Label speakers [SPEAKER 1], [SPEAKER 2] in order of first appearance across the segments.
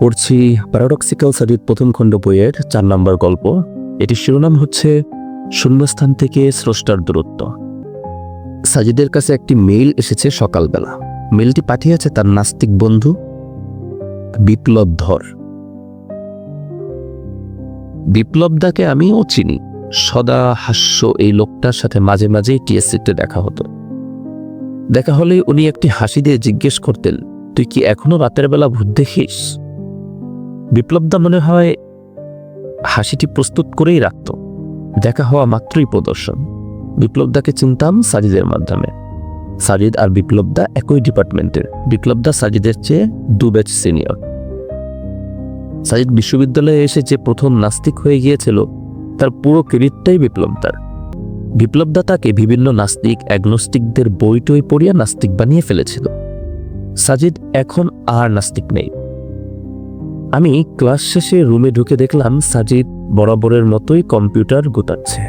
[SPEAKER 1] পড়ছি প্যারাডক্সিক্যাল স্টাডির প্রথম খণ্ড বইয়ের চার নম্বর গল্প। এটির শিরোনাম হচ্ছে, শূন্যস্থান থেকে স্রষ্টার দূরত্ব। সাজিদের কাছে একটি মেইল এসেছে সকালবেলা। মেইলটি পাঠিয়েছে তার নাস্তিক বন্ধু বিপ্লব ধর। বিপ্লবদাকে আমিও চিনি। সদা হাস্য এই লোকটার সাথে মাঝে মাঝেই টিএসসিতে দেখা হতো। দেখা হলে উনি একটি হাসি দিয়ে জিজ্ঞেস করতেন, তুই কি এখনও রাতের বেলা ভূত দেখিস? বিপ্লবদা মনে হয়, হাসিটি প্রস্তুত করেই রাখত। দেখা হওয়া মাত্রই প্রদর্শন। বিপ্লবদাকে চিনতাম সাজিদের মাধ্যমে। সাজিদ আর বিপ্লবদা একই ডিপার্টমেন্টের। বিপ্লবদা সাজিদের চেয়ে দু ব্যাচ সিনিয়র। সাজিদ বিশ্ববিদ্যালয়ে এসে যে প্রথম নাস্তিক হয়ে গিয়েছিল, তার পুরো ক্রেডিটটাই বিপ্লবদার। বিপ্লবদা তাকে বিভিন্ন নাস্তিক অ্যাগনোস্টিকদের বই টই পড়িয়া নাস্তিক বানিয়ে ফেলেছিল। সাজিদ এখন আর নাস্তিক নেই। আমি ক্লাস শেষে রুমে ঢুকে দেখলাম সাজিদ বরাবরের মতোই কম্পিউটার গোতাচ্ছে।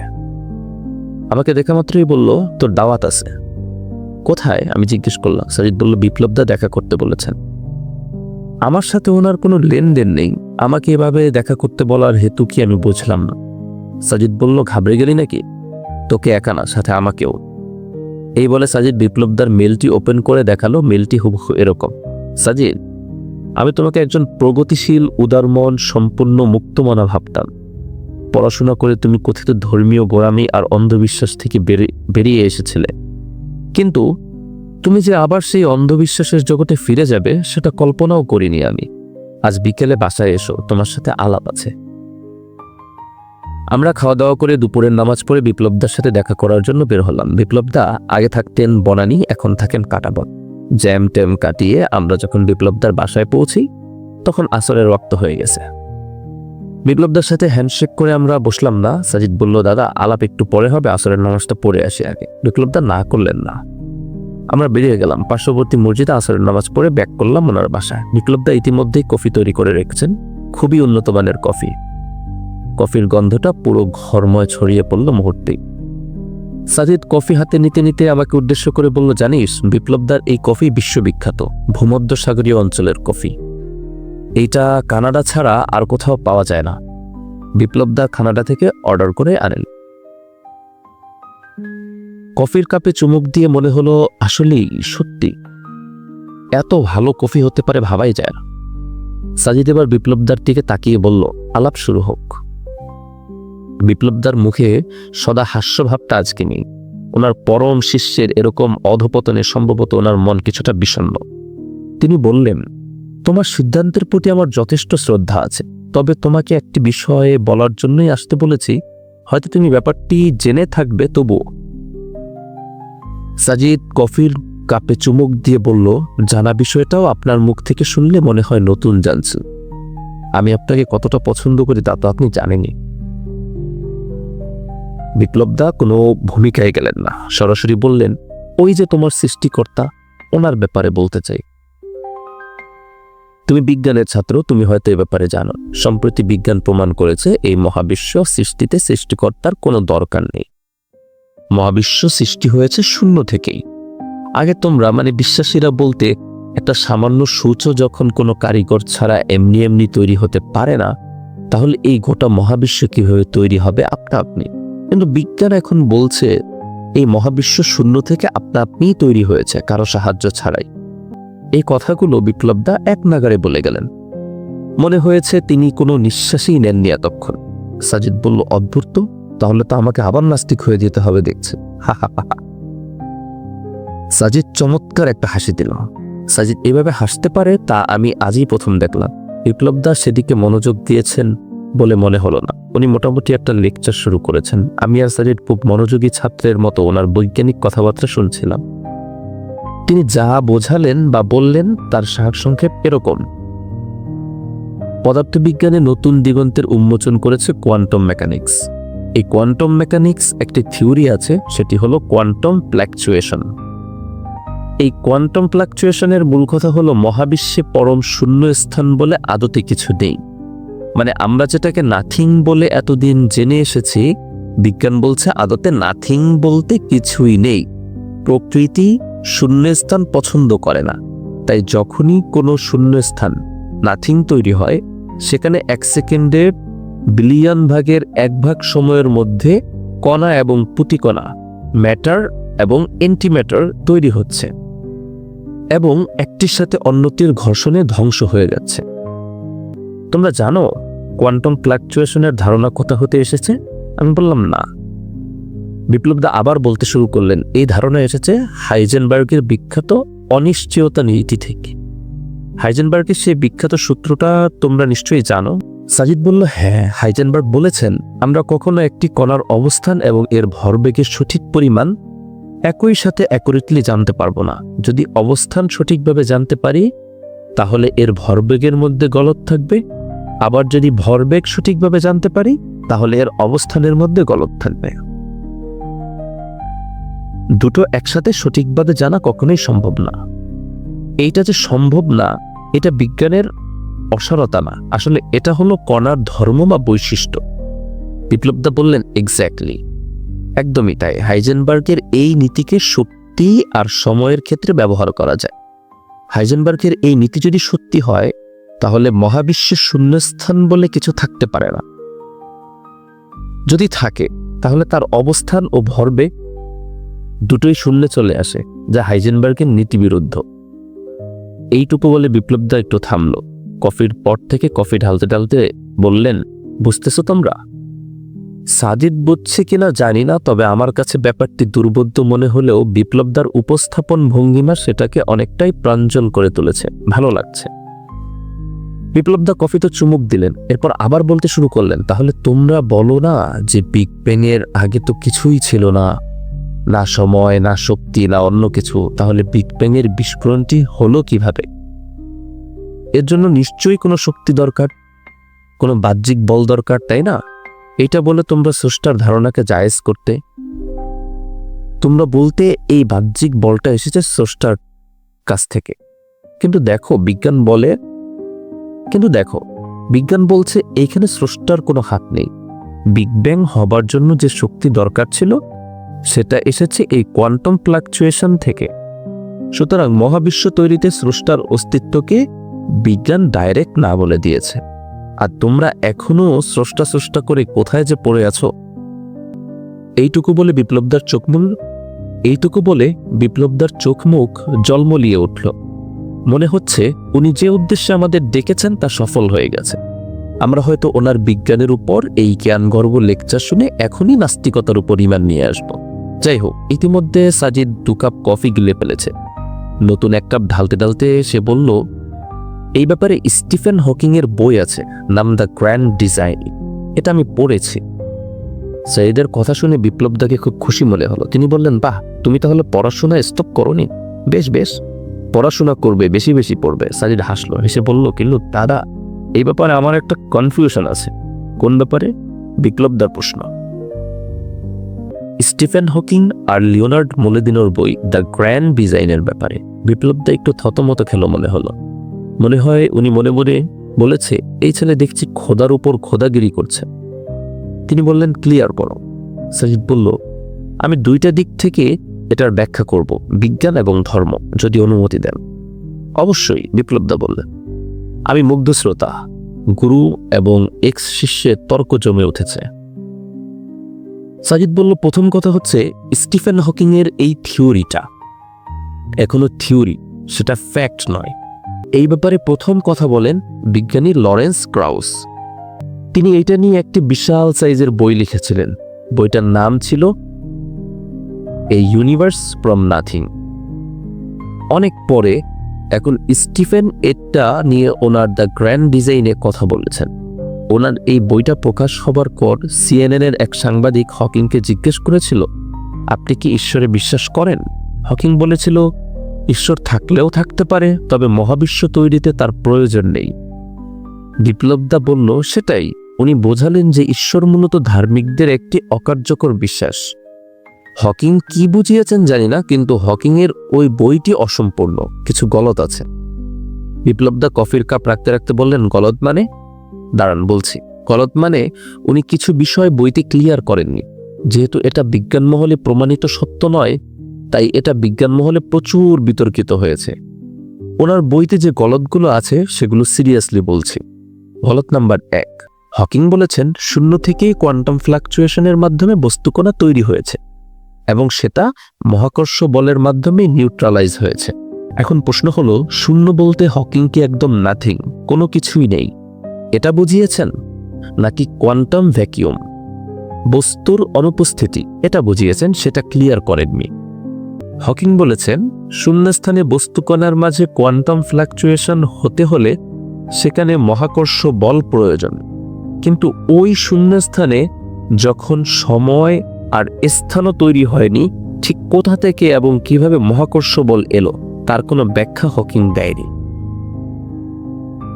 [SPEAKER 1] আমাকে দেখা মাত্রই বলল, তোর দাওয়াত আছে। কোথায়? আমি জিজ্ঞেস করলাম। সাজিদ বলল, বিপ্লবদা দেখা করতে বলেছেন। আমার সাথে ওনার কোনো লেনদেন নেই। আমাকে এভাবে দেখা করতে বলার হেতু কি আমি বুঝলাম না। সাজিদ বলল, ঘাবড়ে গেলি নাকি? তোকে একা না, সাথে আমাকেও। এই বলে সাজিদ বিপ্লবদার মেলটি ওপেন করে দেখাল। মেলটি হুবহু এরকম। সাজিদ আমি তোমাকে একজন প্রগতিশীল, উদারমন, সম্পূর্ণ মুক্তমনা ভাবতাম। পড়াশোনা করে তুমি কথিত ধর্মীয় গোড়ামি আর অন্ধবিশ্বাস থেকে বেরিয়ে এসেছিলে। কিন্তু তুমি যে আবার সেই অন্ধবিশ্বাসের জগতে ফিরে যাবে, সেটা কল্পনাও করিনি আমি। আজ বিকেলে বাসায় এসো, তোমার সাথে আলাপ আছে। আমরা খাওয়া দাওয়া করে দুপুরের নামাজ পড়ে বিপ্লবদার সাথে দেখা করার জন্য বের হলাম। বিপ্লবদা আগে থাকতেন বনানী, এখন থাকেন কাটাবন। জ্যাম ট্যাম কাটিয়ে আমরা যখন বিপ্লবদার বাসায় পৌঁছি, তখন আসরের রক্ত হয়ে গেছে। বিপ্লবদার সাথে হ্যান্ডশেক করে আমরা বসলাম না। সাজিদ বলল, দাদা, আলাপ একটু পরে হবে, আসরের নামাজটা পড়ে আসি আগে। বিপ্লবদা না করলেন না। আমরা বেরিয়ে গেলাম। পার্শ্ববর্তী মসজিদে আসরের নামাজ পড়ে ব্যাক করলাম ওনার বাসায়। বিপ্লবদা ইতিমধ্যেই কফি তৈরি করে রেখেছেন। খুবই উন্নত মানের কফি। কফির গন্ধটা পুরো ঘরময় ছড়িয়ে পড়ল মুহূর্তেই। সাজিদ কফি হাতে নিতে নিতে আমাকে উদ্দেশ্য করে বলল, জানিস, বিপ্লবদার এই কফি বিশ্ববিখ্যাত ভূমধ্য সাগরীয় অঞ্চলের কফি। এইটা কানাডা ছাড়া আর কোথাও পাওয়া যায় না। বিপ্লবদা কানাডা থেকে অর্ডার করে আনেন। কফির কাপে চুমুক দিয়ে মনে হলো, আসলেই সত্যি, এত ভালো কফি হতে পারে ভাবাই যায় না। সাজিদ এবার বিপ্লবদার দিকে তাকিয়ে বলল, আলাপ শুরু হোক। বিপ্লবদার মুখে সদা হাস্যভাবটা আজকে নেই। ওনার পরম শিষ্যের এরকম অধপতনে সম্ভবত ওনার মন কিছুটা বিষণ্ণ। তিনি বললেন, তোমার সিদ্ধান্তের প্রতি আমার যথেষ্ট শ্রদ্ধা আছে, তবে তোমাকে একটি বিষয়ে বলার জন্যই আসতে বলেছি। হয়তো তুমি ব্যাপারটি জেনে থাকবে, তবুও। সাজিদ কফির কাপে চুমুক দিয়ে বলল, জানা বিষয়টাও আপনার মুখ থেকে শুনলে মনে হয় নতুন জানছেন আমি আপনাকে কতটা পছন্দ করি তা তো আপনি জানেনই। বিপ্লবদা কোনো ভূমিকায় গেলেন না। সরাসরি বললেন, ওই যে তোমার সৃষ্টিকর্তা, ওনার ব্যাপারে বলতে চাই। তুমি বিজ্ঞানের ছাত্র, তুমি হয়তো এ ব্যাপারে জানো। সম্প্রতি বিজ্ঞান প্রমাণ করেছে, এই মহাবিশ্ব সৃষ্টিতে সৃষ্টিকর্তার কোনো দরকার নেই। মহাবিশ্ব সৃষ্টি হয়েছে শূন্য থেকেই। আগে তোমরা মানে বিশ্বাসীরা বলতে, একটা সামান্য সূচ যখন কোনো কারিগর ছাড়া এমনি এমনি তৈরি হতে পারে না, তাহলে এই গোটা মহাবিশ্ব কীভাবে তৈরি হবে, আপনা আপনি কিন্তু বিজ্ঞান এখন বলছে, এই মহাবিশ্ব শূন্য থেকে আপনা আপনিই তৈরি হয়েছে, কারও সাহায্য ছাড়াই। এই কথাগুলো বিপ্লবদা এক নাগারে বলে গেলেন। মনে হয়েছে তিনি কোনো নিঃশ্বাসই নেননি এতক্ষণ। সাজিদ বলল, অদ্ভুত তাহলে তো আমাকে আবার নাস্তিক হয়ে যেতে হবে দেখছে। সাজিদ চমৎকার একটা হাসি দিল। সাজিদ এভাবে হাসতে পারে তা আমি আজই প্রথম দেখলাম। বিপ্লবদা সেদিকে মনোযোগ দিয়েছেন বলে মনে হলো না। উনি মোটামুটি একটা লেকচার শুরু করেছেন। আমি আর সাজিদ খুব মনোযোগী ছাত্রের মতো ওনার বৈজ্ঞানিক কথাবার্তা শুনছিলাম। তিনি যা বোঝালেন বা বললেন তার সারসংক্ষেপ এরকম। পদার্থবিজ্ঞানে নতুন দিগন্তের উন্মোচন করেছে কোয়ান্টাম মেকানিক্স। এই কোয়ান্টাম মেকানিক্স একটি থিওরি আছে, সেটি হলো কোয়ান্টাম ফ্ল্যাকচুয়েশন। এই কোয়ান্টাম ফ্ল্যাকচুয়েশনের মূল কথা হলো মহাবিশ্বে পরম শূন্য স্থান বলে আদতে কিছু নেই। মানে আমরা যেটাকে নাথিং বলে এতদিন জেনে এসেছি, বিজ্ঞান বলছে আদতে নাথিং বলতে কিছুই নেই। প্রকৃতি শূন্যস্থান পছন্দ করে না। তাই যখনই কোনো শূন্যস্থান, নাথিং তৈরি হয়, সেখানে এক সেকেন্ডের বিলিয়ন ভাগের এক ভাগ সময়ের মধ্যে কণা এবং পুতিকণা, ম্যাটার এবং এন্টিম্যাটার তৈরি হচ্ছে এবং একটির সাথে অন্যটির ঘর্ষণে ধ্বংস হয়ে যাচ্ছে। তোমরা জানো কোয়ান্টাম ফ্লাকচুয়েশনের ধারণা কোথা হতে এসেছে? আমি বললাম, না। বিপ্লবদা আবার বলতে শুরু করলেন, এই ধারণা এসেছে হাইজেনবার্গের বিখ্যাত অনিশ্চয়তা নীতি থেকে। হাইজেনবার্গের সেই বিখ্যাত সূত্রটা তোমরা নিশ্চয়ই জানো? সাজিদ বলল হ্যাঁ হাইজেনবার্গ বলেছেন, আমরা কখনো একটি কণার অবস্থান এবং এর ভরবেগের সঠিক পরিমাণ একই সাথে অ্যাকুরেটলি জানতে পারব না। যদি অবস্থান সঠিকভাবে জানতে পারি, তাহলে এর ভরবেগের মধ্যে গলত থাকবে আবার যদি ভরবেগ সঠিকভাবে জানতে পারি, তাহলে এর অবস্থানের মধ্যে গলত থাকবে। দুটো একসাথে সঠিকভাবে জানা কখনোই সম্ভব না। এইটা যে সম্ভব না, এটা বিজ্ঞানের অসারতা না। আসলে এটা হলো কণার ধর্ম বা বৈশিষ্ট্য। বিপ্লবদা বললেন এক্স্যাক্টলি একদমই তাই। হাইজেনবার্গের এই নীতিকে শক্তি আর সময়ের ক্ষেত্রে ব্যবহার করা যায়। হাইজেনবার্গের এই নীতি যদি সত্যি হয় তাহলে মহাবিশ্বের শূন্যস্থান বলে কিছু থাকতে পারে না। যদি থাকে, তাহলে তার অবস্থান ও ভরবে দুটোই শূন্যে চলে আসে, যা হাইজেনবার্গের নীতিবিরুদ্ধ। এইটুকু বলে বিপ্লবদা একটু থামল। কফির পর থেকে কফি ঢালতে ঢালতে বললেন, বুঝতেছো তোমরা? সাজিদ বুঝছে কিনা জানি না, তবে আমার কাছে ব্যাপারটি দুর্বোধ্য মনে হলেও বিপ্লবদার উপস্থাপন ভঙ্গিমা সেটাকে অনেকটাই প্রাঞ্জল করে তুলেছে। ভালো লাগছে। বিপ্লবদা কফি তো চুমুক দিলেন, এরপর আবার বলতে শুরু করলেন, তাহলে তোমরা বলো না যে বিগ ব্যাং এর আগে তো কিছুই ছিল না। না সময়, না শক্তি, না অন্য কিছু, তাহলে বিগ ব্যাং এর বিস্ফোরণটি হলো কীভাবে? এর জন্য নিশ্চয়ই কোনো শক্তি দরকার, কোনো বাহ্যিক বল দরকার, তাই না? এটা বলে তোমরা স্রষ্টার ধারণাকে জায়েজ করতে। তোমরা বলতে এই বাহ্যিক বলটা এসেছে স্রষ্টার কাছ থেকে। কিন্তু দেখো, বিজ্ঞান বলে কিন্তু দেখো, বিজ্ঞান বলছে এইখানে স্রষ্টার কোনো হাত নেই। বিগ ব্যাং হবার জন্য যে শক্তি দরকার ছিল, সেটা এসেছে এই কোয়ান্টাম ফ্লাকচুয়েশন থেকে। সুতরাং মহাবিশ্ব তৈরিতে স্রষ্টার অস্তিত্বকে বিজ্ঞান ডাইরেক্ট না বলে দিয়েছে। আর তোমরা এখনও স্রষ্টা স্রষ্টা করে কোথায় যে পড়ে আছো? এইটুকু বলে বিপ্লবদার চোখমুল এইটুকু বলে বিপ্লবদার চোখ মুখ জলমলিয়ে উঠল। মনে হচ্ছে উনি যে উদ্দেশ্যে আমাদের ডেকেছেন তা সফল হয়ে গেছে। আমরা হয়তো ওনার বিজ্ঞানের উপর এই জ্ঞানগর্ব লেকচার শুনে এখনই নাস্তিকতার উপর ইমান নিয়ে আসব। যাই হোক, ইতিমধ্যে সাজিদ দু কাপ কফি গিলে ফেলেছে। নতুন এক কাপ ঢালতে ঢালতে সে বলল, এই ব্যাপারে স্টিফেন হকিংয়ের বই আছে, নাম দ্য গ্র্যান্ড ডিজাইন। এটা আমি পড়েছি। সাইদের কথা শুনে বিপ্লবদাকে খুব খুশি মনে হলো। তিনি বললেন, বাহ, তুমি তাহলে পড়াশোনা স্টপ করনি? বেশ বেশ। পড়াশোনা করবে, বেশি বেশি পড়বে। সাজিদ হাসলো, হেসে বলল কিন্তু দাদা, এই ব্যাপারে আমার একটা কনফিউশন আছে। কোন ব্যাপারে? বিপ্লবদার প্রশ্ন। স্টিফেন হকিং আর লিওনার্ড মোলেদিনোর বই দ্য গ্র্যান্ড ডিজাইনের ব্যাপারে। বিপ্লবদা একটু থতমত খেলো মনে হলো। মনে হয় উনি মনে মনে বলেছে, এই ছেলে দেখছি খোদার উপর খোদাগিরি করছে। তিনি বললেন, ক্লিয়ার করো। সাজিদ বলল, আমি দুইটা দিক থেকে এটার ব্যাখ্যা করব বিজ্ঞান এবং ধর্ম, যদি অনুমতি দেন। অবশ্যই, বিপ্লবদা বললেন। আমি মুগ্ধ শ্রোতা। গুরু এবং এক্স শিষ্যের তর্ক জমে উঠেছে। সাজিদ বলল, প্রথম কথা হচ্ছে, স্টিফেন হকিংয়ের এই থিওরিটা। এখনও থিওরি, সেটা ফ্যাক্ট নয়। এই ব্যাপারে প্রথম কথা বলেন বিজ্ঞানী লরেন্স ক্রাউস। তিনি এটা নিয়ে একটি বিশাল সাইজের বই লিখেছিলেন। বইটার নাম ছিল এ ইউনিভার্স ফ্রম নাথিং অনেক পরে এখন স্টিফেন এটা নিয়ে ওনার দ্য গ্র্যান্ড ডিজাইনে কথা বলেছেন। ওনার এই বইটা প্রকাশ হবার পর সিএনএন এর এক সাংবাদিক হকিংকে জিজ্ঞেস করেছিল, আপনি কি ঈশ্বরে বিশ্বাস করেন? হকিং বলেছিল, ঈশ্বর থাকলেও থাকতে পারে, তবে মহাবিশ্ব তৈরিতে তার প্রয়োজন নেই। বিপ্লবদা বলল, সেটাই। উনি বোঝালেন যে ঈশ্বর মূলত ধার্মিকদের একটি অকার্যকর বিশ্বাস। হকিং কি বুঝিয়েছেন জানি না, কিন্তু হকিংয়ের ওই বইটি অসম্পূর্ণ। কিছু গলত আছে। বিপ্লব বিপ্লবদা কফির কাপ রাখতে রাখতে বললেন গলত মানে? দাঁড়ান, বলছি। গলত মানে উনি কিছু বিষয় বইতে ক্লিয়ার করেননি। যেহেতু এটা বিজ্ঞান মহলে প্রমাণিত সত্য নয়, তাই এটা বিজ্ঞান মহলে প্রচুর বিতর্কিত হয়েছে। ওনার বইতে যে গলতগুলো আছে, সেগুলো সিরিয়াসলি বলছি। গলত নাম্বার এক। হকিং বলেছেন, শূন্য থেকেই কোয়ান্টাম ফ্লাকচুয়েশনের মাধ্যমে বস্তুকণা তৈরি হয়েছে। এবং সেটা মহাকর্ষ বলের মাধ্যমে নিউট্রালাইজ হয়েছে। এখন প্রশ্ন হলো, শূন্য বলতে হকিং কি একদম নাথিং কোনো কিছুই নেই। এটা বুঝিয়েছেন? নাকি কোয়ান্টাম ভ্যাকিউম বস্তুর অনুপস্থিতি, এটা বুঝিয়েছেন, সেটা ক্লিয়ার করেননি। হকিং বলেছেন, শূন্যস্থানে বস্তুকণার মাঝে কোয়ান্টাম ফ্লাকচুয়েশন হতে হলে সেখানে মহাকর্ষ বল প্রয়োজন। কিন্তু ওই শূন্যস্থানে যখন সময় আর স্থানও তৈরি হয়নি। ঠিক কোথা থেকে এবং কীভাবে মহাকর্ষ বল এলো, তার কোনো ব্যাখ্যা হকিং দেয়নি।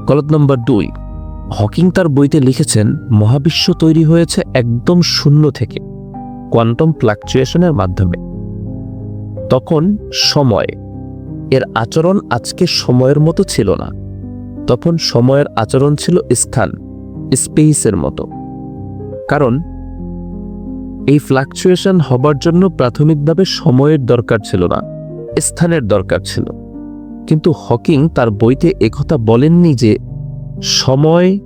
[SPEAKER 1] গলত নম্বর দুই। হকিং তার বইতে লিখেছেন, মহাবিশ্ব তৈরি হয়েছে একদম শূন্য থেকে, কোয়ান্টাম ফ্লাকচুয়েশনের মাধ্যমে। তখন সময়। এর আচরণ আজকে সময়ের মতো ছিল না। তখন সময়ের আচরণ ছিল স্থান, স্পেসের মতো। কারণ এই ফ্লাকচুয়েশন হবার জন্য প্রাথমিকভাবে সময়ের দরকার ছিল না, স্থানের দরকার ছিল। কিন্তু হকিং তার বইতে একথা বলেননি যে, সময়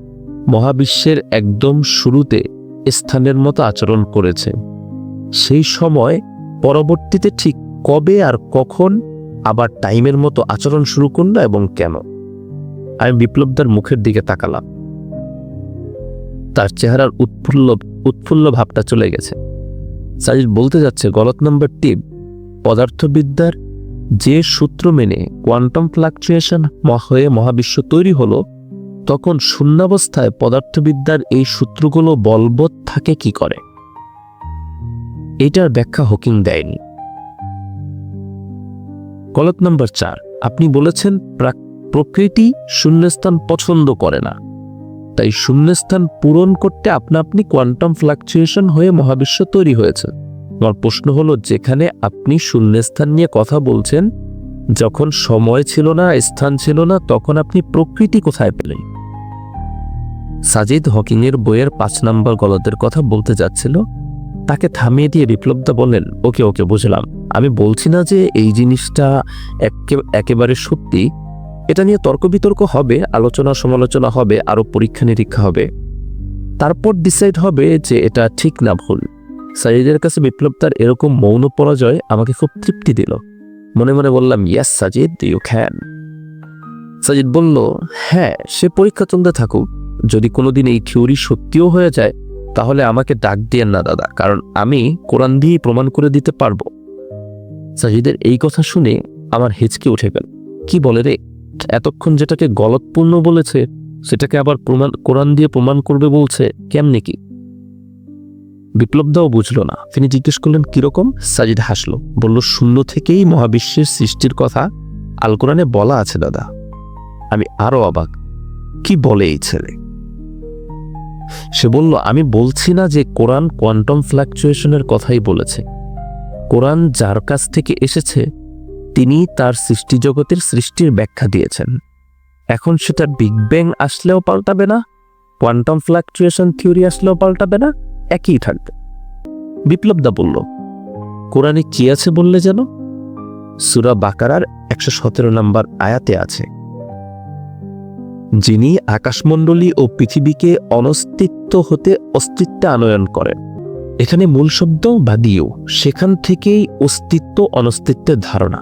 [SPEAKER 1] মহাবিশ্বের একদম শুরুতে স্থানের মতো আচরণ করেছে। সেই সময় পরবর্তীতে ঠিক কবে আর কখন আবার টাইমের মতো আচরণ শুরু করল এবং কেন? আমি বিপ্লবদার মুখের দিকে তাকালাম। তার চেহারার উৎফুল্ল উৎফুল্ল ভাবটা চলে গেছে। সাজিদ বলতে যাচ্ছে, গলত নম্বর তিন, পদার্থবিদ্যার যে সূত্র মেনে কোয়ান্টাম ফ্লাকচুয়েশন হয়ে মহাবিশ্ব তৈরি হলো, তখন শূন্যাবস্থায় পদার্থবিদ্যার এই সূত্রগুলো বলবৎ থাকে কি করে? এটার ব্যাখ্যা হকিং দেয়নি। গলত নম্বর চার, আপনি বলেছেন প্রকৃতি শূন্যস্থান পছন্দ করে না। তাই শূন্যস্থান পূরণ করতে আপনা আপনি কোয়ান্টাম ফ্লাকচুয়েশন হয়ে মহাবিশ্ব তৈরি হয়েছে। আমার প্রশ্ন হলো, যেখানে আপনি শূন্যস্থান নিয়ে কথা বলছেন, যখন সময় ছিল না, স্থান ছিল না, তখন আপনি প্রকৃতি কোথায় পেলেন? সাজিদ হকিংয়ের বইয়ের পাঁচ নম্বর গলতের কথা বলতে যাচ্ছিল। তাকে থামিয়ে দিয়ে বিপ্লবদা বললেন, ওকে ওকে, বুঝলাম। আমি বলছি না যে এই জিনিসটা একেবারে সত্যি এটা নিয়ে তর্ক বিতর্ক হবে, আলোচনা সমালোচনা হবে আরও পরীক্ষা নিরীক্ষা হবে। তারপর ডিসাইড হবে যে এটা ঠিক না ভুল। সাজিদের কাছে বিপ্লব তার এরকম মৌন পরাজয় আমাকে খুব তৃপ্তি দিল। মনে মনে বললাম yes Sajid you can Sajid বলল হ্যাঁ সে পরীক্ষা চলতে থাকুক। যদি কোনোদিন এই থিওরি সত্যিও হয়ে যায়, তাহলে আমাকে ডাক দিয়েন না, দাদা, কারণ আমি কোরআন দিয়েই প্রমাণ করে দিতে পারব। সাজিদের এই কথা শুনে আমার হেঁচকে উঠে গেল। কি বলে রে? এতক্ষণ যেটাকে গলতপূর্ণ বলেছে, সেটাকে আবার প্রমাণ, কোরআন দিয়ে প্রমাণ করবে বলছে, কেমনে কি? বিপ্লবদাও বুঝল না। তিনি জিজ্ঞেস করলেন, কীরকম? সাজিদ হাসলো, বলল, শূন্য থেকেই মহাবিশ্বের সৃষ্টির কথা আল কোরআনে বলা আছে, দাদা। আমি আরও অবাক, কি বলে এই ছেলে? সে বলল, আমি বলছি না যে কোরআন কোয়ান্টাম ফ্লাকচুয়েশনের কথাই বলেছে। কোরআন যার কাছ থেকে এসেছে তিনি তার সৃষ্টিজগতের সৃষ্টির ব্যাখ্যা দিয়েছেন। এখন সেটা বিগ ব্যাং আসলেও পাল্টাবে না কোয়ান্টাম ফ্লাকচুয়েশন থিওরি আসলেও পাল্টাবে না, একই থাকবে। বিপ্লবদা বলল, কোরআনে কি আছে বললে যেন? সুরা বাকারার একশো সতেরো নম্বর আয়াতে আছে, যিনি আকাশমণ্ডলী ও পৃথিবীকে অনস্তিত্ব হতে অস্তিত্বে আনয়ন করেন। এখানে মূল শব্দ বা দিও সেখান থেকেই অস্তিত্ব অনস্তিত্বের ধারণা।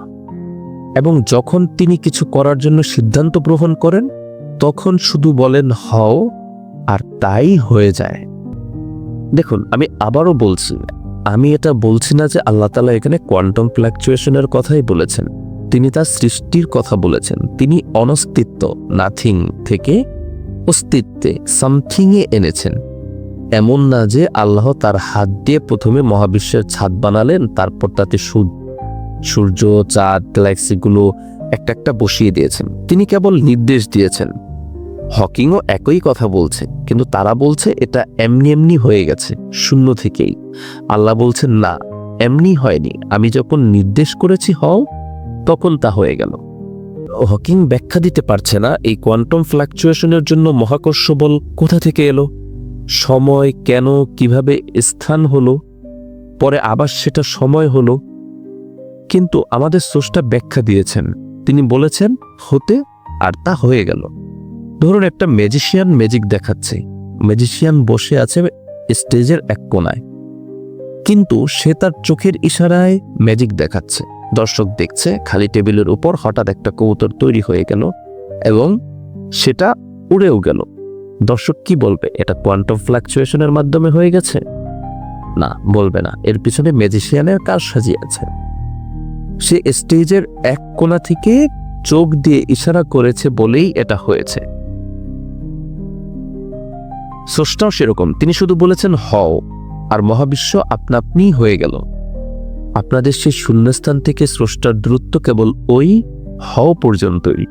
[SPEAKER 1] এবং যখন তিনি কিছু করার জন্য সিদ্ধান্ত গ্রহণ করেন, তখন শুধু বলেন, হও, আর তাই হয়ে যায়। দেখুন, আমি আবারও বলছি, আমি এটা বলছি না যে আল্লাহ তালা এখানে কোয়ান্টাম ফ্ল্যাকচুয়েশনের কথাই বলেছেন। তিনি তার সৃষ্টির কথা বলেছেন। তিনি অনস্তিত্ব, নাথিং থেকে অস্তিত্বে সামথিংয়ে এনেছেন। এমন না যে আল্লাহ তার হাত দিয়ে প্রথমে মহাবিশ্বের ছাদ বানালেন, তারপর তাতে সূর্য চাঁদ গ্যালাক্সিগুলো একটা একটা বসিয়ে দিয়েছেন। তিনি কেবল নির্দেশ দিয়েছেন। হকিংও একই কথা বলছে, কিন্তু তারা বলছে এটা এমনি এমনি হয়ে গেছে, শূন্য থেকেই। আল্লাহ বলছেন, না, এমনি হয়নি। আমি যখন নির্দেশ করেছি, হও, তখন তা হয়ে গেল। হকিং ব্যাখ্যা দিতে পারছে না, এই কোয়ান্টাম ফ্লাকচুয়েশনের জন্য মহাকর্ষ বল কোথা থেকে এলো? সময় কেন, কীভাবে স্থান হলো? পরে আবার সেটা সময় হলো কিন্তু আমাদের স্রষ্টা ব্যাখ্যা দিয়েছেন। তিনি বলেছেন, হতে আর তা হয়ে গেল। ধরুন একটা ম্যাজিশিয়ান ম্যাজিক দেখাচ্ছে। ম্যাজিশিয়ান বসে আছে স্টেজের এক কোনায়। কিন্তু সে তার চোখের ইশারায় ম্যাজিক দেখাচ্ছে। দর্শক দেখছে, খালি টেবিলের উপর হঠাৎ একটা কবুতর তৈরি হয়ে গেল এবং সেটা উড়েও গেল। দর্শক কি বলবে, এটা কোয়ান্টাম ফ্লাকচুয়েশনের মাধ্যমে হয়ে গেছে? না, বলবে না। এর পিছনে ম্যাজিশিয়ানের কাজ সাজিয়েছে সে স্টেজের এক কোণা থেকে চোখ দিয়ে ইশারা করেছে বলেই এটা হয়েছে। স্রষ্টাও সেরকম, তিনি শুধু বলেছেন, হও। আর মহাবিশ্ব আপনা আপনি হয়ে গেল। আপনাদের সেই শূন্যস্থান থেকে স্রষ্টার দূরত্ব কেবল ওই হও পর্যন্তই।